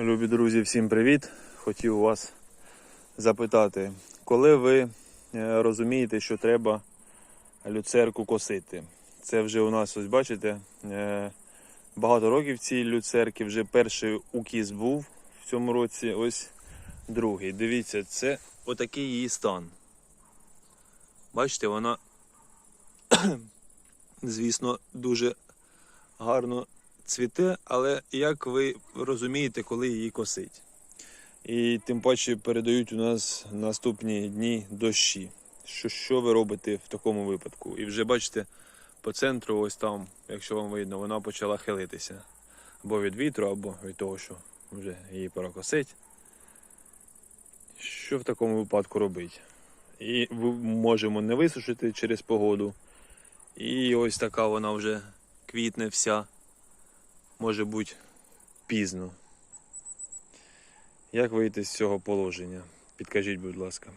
Любі друзі, всім привіт! Хотів вас запитати, коли ви е, розумієте, що треба люцерку косити? Це вже у нас, ось бачите, е, багато років цій люцерки, вже перший укіс був в цьому році, ось другий. Дивіться, це отакий її стан. Бачите, вона, звісно, дуже гарно цвіте, але як ви розумієте, коли її косить? І тим паче передають у нас наступні дні дощі. Що, що ви робите в такому випадку? І вже бачите, по центру, ось там, якщо вам видно, вона почала хилитися. Або від вітру, або від того, що вже її пора косить. Що в такому випадку робити? І можемо не висушити через погоду. І ось така вона вже квітне вся може бути пізно. Як вийти з цього положення? Підкажіть, будь ласка.